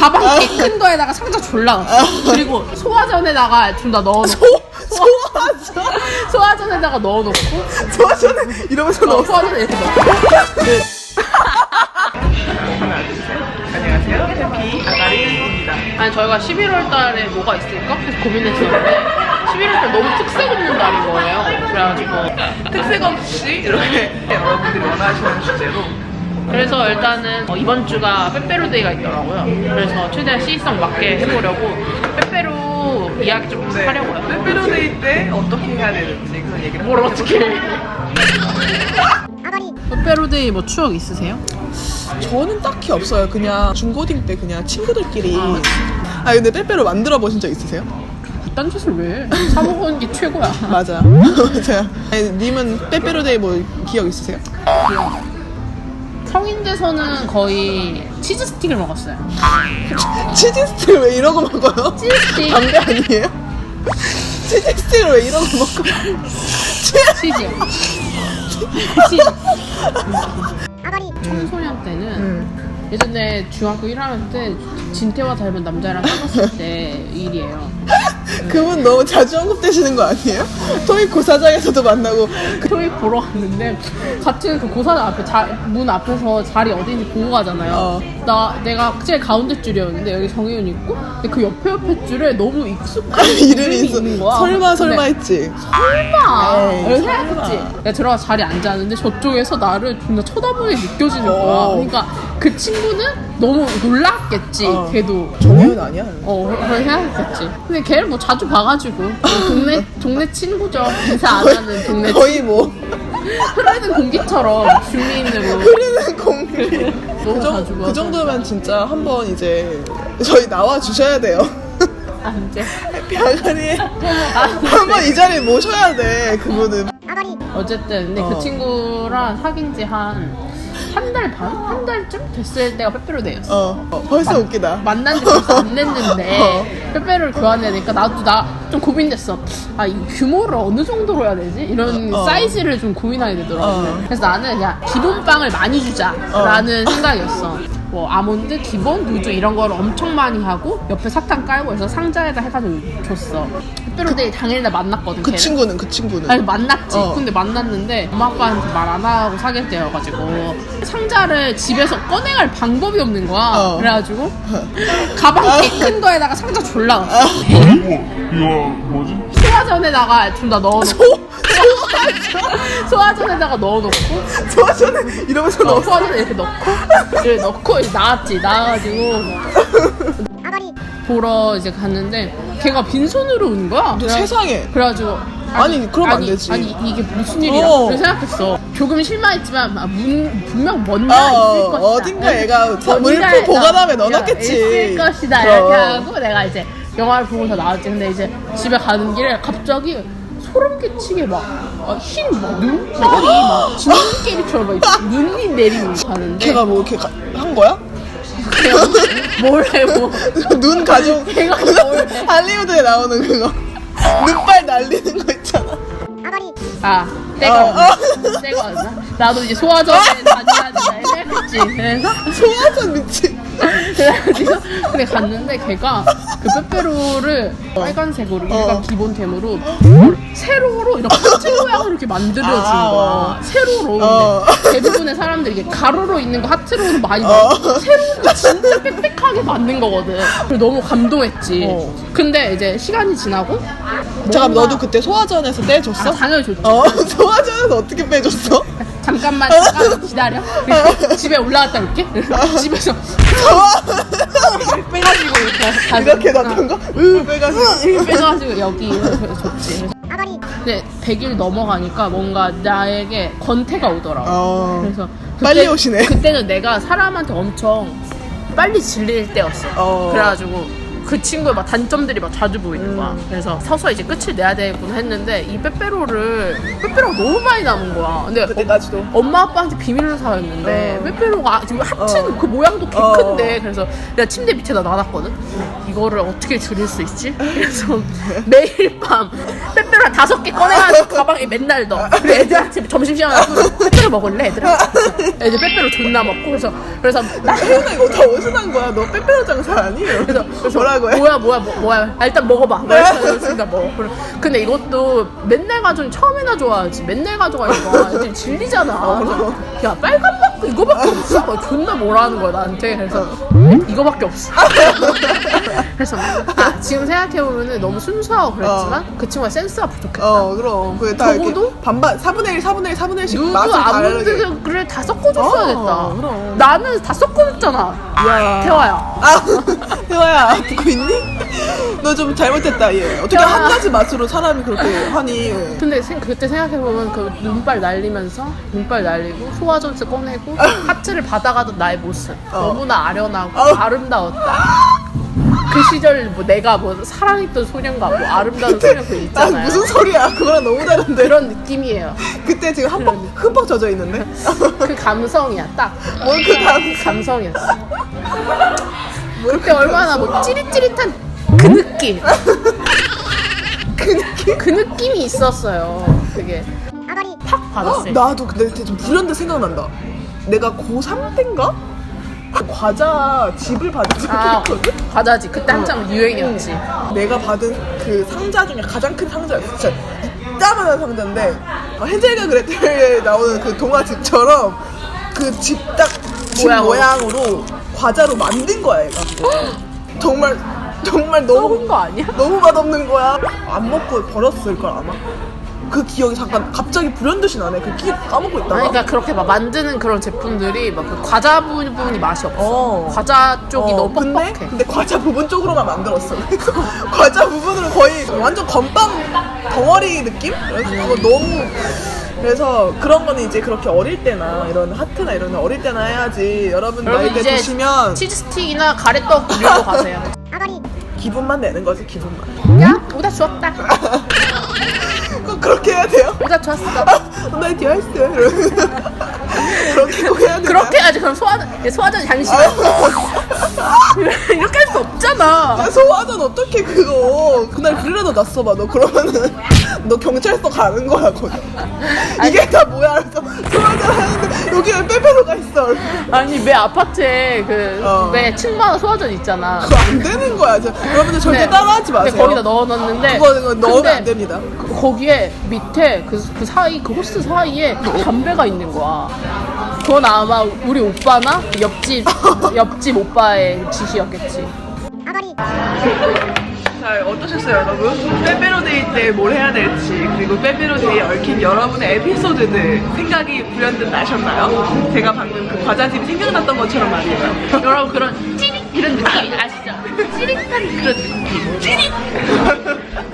가방 개큰 거에다가 상자 졸라 넣었어. 그리고 소화전에다가 좀다 넣어놓고. 소화전? 소화전에다가 넣어놓고. 소화전에 이러면서 어, 넣었어? 소화전에 이렇게 아가리입니다 아니 저희가 11월 달에 뭐가 있을까? 계속 고민했었는데. 11월 달 너무 특색 없는 달인 거예요. 그래가지고. 특색 없이 이렇게 여러분들이 원하시는 주제로 그래서 일단은 어, 이번 주가 빼빼로데이가 있더라고요. 그래서 최대한 시의성 맞게 해보려고 빼빼로 이야기 좀 네, 하려고요. 빼빼로데이 때 어떻게 해야 되는지 그런 얘기를 뭘 어떻게 해? 빼빼로데이 뭐 추억 있으세요? 저는 딱히 없어요 그냥 중고딩 때 그냥 친구들끼리 아, 아 근데 빼빼로 만들어 보신 적 있으세요? 그딴 짓을 왜? 해? 사 먹은 게 최고야. 맞아 맞아요 아니, 님은 빼빼로데이 뭐 기억 있으세요? 성인 돼서는 거의 치즈 스틱을 먹었어요. 치즈 스틱을 왜 이러고 먹어요? 치즈 스틱. 담배 아니에요? 치즈 스틱을 왜 이러고 먹어? 치즈요. 치즈. 청소년 때는 음. 예전에 중학교 1학년 때 진태와 닮은 남자랑 사귀었을 때 일이에요. 그분 너무 자주 언급되시는 거 아니에요? 토익 고사장에서도 만나고 그 토익 보러 갔는데 같은 그 고사장 앞에 자, 문 앞에서 자리 어딘지 보고 가잖아요. 어. 나 내가 제일 가운데 줄이었는데 여기 정혜윤 있고 근데 그 옆에 옆에 줄에 너무 익숙한 이름이 있어 있는 거야. 설마 설마 근데 했지 설마 에이, 이렇게 설마. 생각했지. 내가 들어가서 자리 에 앉았는데 저쪽에서 나를 존나 쳐다보게 느껴지는 거야. 어. 그러니까 그 친구는 너무 놀랐겠지. 어. 걔도. 정혜은 아니야? 어, 그런 생각했겠지. 근데 걔를 뭐 자주 봐가지고. 뭐 동네, 동네 친구죠. 인사 안 하는 동네 거의 뭐 흐르는 공기처럼 주민으로. 흐르는 공기 너무 그, 정, 자주 봐. 그 정도면 진짜 한번 이제 저희 나와 주셔야 돼요 아, 이제. 벼가리에 아, 한번 이 자리에 모셔야 돼 그분은 어쨌든, 근데 어. 그 친구랑 사귄 지 한, 한 달 반? 한 달쯤 됐을 때가 빼빼로데이였어. 어, 어 벌써 웃기다 만난 지 벌써 안 됐는데 어. 빼빼를 교환해야 되니까 나도 나 좀 고민됐어 아 이 규모를 어느 정도로 해야 되지? 이런 어. 사이즈를 좀 고민하게 되더라고 어. 그래서 나는 그냥 기본빵을 많이 주자 라는 생각이었어 뭐 아몬드, 기본, 누주 이런 거를 엄청 많이 하고 옆에 사탕 깔고 해서 상자에다 해가지고 줬어 빼빼로데이 당일날 만났거든 그 걔를. 친구는 그 친구는 아니 만났지. 어. 근데 만났는데 엄마 아빠한테 말 안 하고 사귈 때여가지고 상자를 집에서 꺼내갈 방법이 없는 거야. 어. 그래가지고 가방 개 큰 거에다가 상자 졸라 넣었어. 아. 이거 뭐지? 소화전에다가 좀다 넣어놓고 소화전에다가 넣어놓고 소화전에 이러면서 어, 넣었어 소화전에 이렇게 넣고 이렇게 넣고 이제 나왔지. 나와가지고 보러 이제 갔는데 걔가 빈손으로 온 거야. 그래- 세상에 그래가지고 아니, 그러면 안 아니, 되지. 아니 이게 무슨 일이야? 어. 그래서 생각했어. 조금 실망했지만 아, 문, 분명 뭔가 어, 있을 것이다. 어딘가 얘가 뭔가 물품 있다. 보관함에 넣어놨겠지. 있을 것이다 그럼. 이렇게 하고 내가 이제 영화를 보면서 나왔지. 근데 이제 집에 가는 길에 갑자기 소름 끼치게 막흰막 눈발이 막 진눈깨비처럼 막 눈이 내리는 거 가는데 걔가 뭐 이렇게 가- 한 거야? 걔가 뭘해 뭐. 눈 가족 걔가 뭘 해. 할리우드에 나오는 그거 눈발 날리는 거 있잖아 아, 때가 어, 왔나? 때가 왔나? 나도 이제 소화전에 다녀야 된다 생각했지. 그래서 소화전 미친 그래가지고 근데 갔는데 걔가 그 빼빼로를 빨간색으로 일반 기본템으로 세로로 이렇게 하트 모양으로 이렇게 만들어주는 아, 거야. 어. 세로로. 어. 근데 대부분의 사람들이 이게 가로로 있는 거 하트로 많이 어. 만들고 세로로 진짜 빽빽하게 만든 거거든. 그래서 너무 감동했지. 어. 근데 이제 시간이 지나고 잠깐 뭔가- 너도 그때 소화전에서 떼줬어? 아, 당연히 줬지. 어 소화전에서 어떻게 빼줬어? 잠깐만 잠깐 기다려. 그리고 집에 올라갔다 올게. 집에서 빼가지고 이렇게 이렇게 놨던 거? 으 빼가지고 이렇게 빼가지고 여기 이렇게 줬지. 근데 100일 넘어가니까 뭔가 나에게 권태가 오더라고. 어. 그래서 빨리 오시네. 그때는 내가 사람한테 엄청 빨리 질릴 때였어. 어. 그래가지고 그 친구의 막 단점들이 막 자주 보이는 거야. 음. 그래서 서서 이제 끝을 내야 되겠구나 했는데 이 빼빼로를 빼빼로가 너무 많이 남은 거야. 근데 그때까지도. 엄마 아빠한테 비밀로 사였는데 어. 빼빼로가 지금 합치는 어. 그 모양도 개 어. 큰데 그래서 내가 침대 밑에다 놔놨거든. 이거를 어떻게 줄일 수 있지? 그래서 매일 밤 빼빼로 한 다섯 개 꺼내가지고 가방에 맨날 넣어. 그리고 애들한테 점심시간에 빼빼로 먹을래 애들아? 애들 빼빼로 존나 먹고 그래서 그래서 나 태연아 이거 다 어디서 난 거야? 너 빼빼로 장사 아니에요? 그래서, 그래서 뭐라고 해? 뭐야 뭐야 뭐, 뭐야 아, 일단 먹어봐 그래서 먹어 그래. 근데 이것도 맨날 가져오니 처음에나 좋아하지 맨날 가져가니까 애들이 질리잖아 그래서 야 빨간 맛 이거밖에 없어 막 존나 뭐라 하는 거야 나한테 그래서 이거밖에 없어 그래서 아 지금 생각해보면 너무 순수하고 그랬지만 그 친구가 센스가 부족했다 어 그럼 그게 다 이렇게 적어도? 반반 4분의 1 4분의 1 4분의 1씩 누구 맛을 다르게 아몬드 그래 다 섞어줬어야겠다 어, 그럼. 나는 다 섞어줬잖아 야. 태화야 아 태화야 듣고 있니? 너 좀 잘못했다 얘 어떻게 야. 한 가지 맛으로 사람이 그렇게 하니 근데 생- 그때 생각해보면 그 눈발 날리면서 눈발 날리고 소화전스 꺼내고 하트를 받아가던 나의 모습 어. 너무나 아련하고 어. 아름다웠다 그 시절 뭐 내가 뭐 사랑했던 소년과 뭐 아름다운 소년 그아 있잖아요. 무슨 소리야? 그거랑 너무 다른데. 그런 느낌이에요. 그때 지금 흠뻑 흠뻑 젖어 있는데? 그 감성이야 딱. 뭘 그 다음 감성이었어. 그때 얼마나 뭐 찌릿찌릿한 그 느낌. 그 느낌? 그 느낌이 있었어요 그게. 팍 받았을 때 나도 근데 그때 좀 불현듯 생각난다. 내가 고3 때인가? 과자 집을 받은 적이 아 있거든? 과자지 그때 한참 유행이었지 내가 받은 그 상자 중에 가장 큰 상자였어. 진짜 이따만한 상자인데 어, 헨젤과 그레텔에 나오는 그 동화 집처럼 그 집딱집 모양으로. 모양으로 과자로 만든 거야 얘가. 정말 정말 너무 썩은 거 아니야? 너무 맛없는 거야. 안 먹고 버렸을 걸 아마. 그 기억이 잠깐 갑자기 불현듯이 나네. 그 기억 까먹고 있다가. 아니, 그러니까 그렇게 막 만드는 그런 제품들이 막 그 과자 부분이 맛이 없어. 어. 과자 쪽이 어, 너무 근데, 뻑뻑해. 근데 과자 부분 쪽으로만 만들었어. 그래서 과자 부분으로 거의 완전 건빵 덩어리 느낌? 그래서 그거 너무 그래서 그런 거는 이제 그렇게 어릴 때나 이런 하트나 이런 거 어릴 때나 해야지 여러분 나이 여러분 때 이제 드시면 치즈 스틱이나 가래떡 밀고 가세요. 기분만 내는 거지 기분만. 야, 오다 주었다. 꼭 그렇게 해야 돼요? 오다 주었어. 나 디아이스 이러면서 그렇게 꼭 해야 돼. 그렇게 해야지. 그럼 소화전, 소화전이 잠시만. 이렇게 할 수 없잖아. 야, 소화전 어떻게 그거 그날 그래라도 났어 봐 너 그러면은 너 경찰서 가는 거야 거기 이게 다 뭐야 그래서 소화전 하는데 여기 왜 빼빼로가 있어 아니, 매 아파트에 그, 어. 매 층마다 소화전 있잖아. 그거 안 되는 거야 저, 여러분들 절대 근데- 따라하지 마세요 거기다 넣어 놨는데. 그거 그거 넣으면 근데 안 됩니다 그- 거기에 밑에 그, 그 사이 그 호스 사이에 담배가 있는 거야. 그건 아마 우리 오빠나 옆집 옆집 오빠의 짓이었겠지. 자 어떠셨어요 여러분? 빼빼로데이 때 뭘 해야 될지 그리고 빼빼로데이에 얽힌 여러분의 에피소드들 생각이 불현듯 나셨나요? 제가 방금 그 과자집이 생각났던 것처럼 말이에요 여러분 그런 찌릿 이런 느낌 아시죠? 찌릿한 그런 느낌. 찌릿.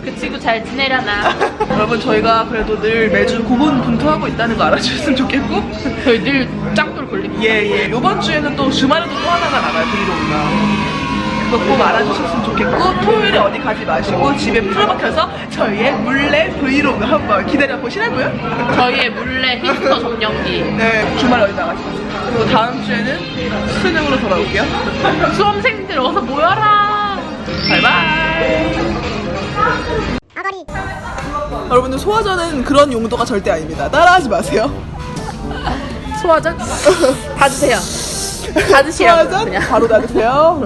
그 친구 잘 지내려나? 여러분 저희가 그래도 늘 매주 고군분투하고 있다는 거 알아주셨으면 좋겠고 저희 늘 짱돌 걸립니다. 예예 이번 주에는 또 주말에도 또 하나가 나가요 브이로그가 그거 꼭 알아주셨으면 좋겠고 토요일에 어디 가지 마시고 집에 풀어박혀서 저희의 물레 브이로그 한번 기다려 보시라고요? 저희의 물레 히스터 점령기. 네 주말에 어디 나가지 마세요 그리고 다음 주에는 수능으로 돌아올게요. 수험생들 어서 모여라. 바이바이. 여러분들 소화전은 그런 용도가 절대 아닙니다. 따라하지 마세요. 소화전? 받으세요. 받으시라고 그냥. 바로 닫으세요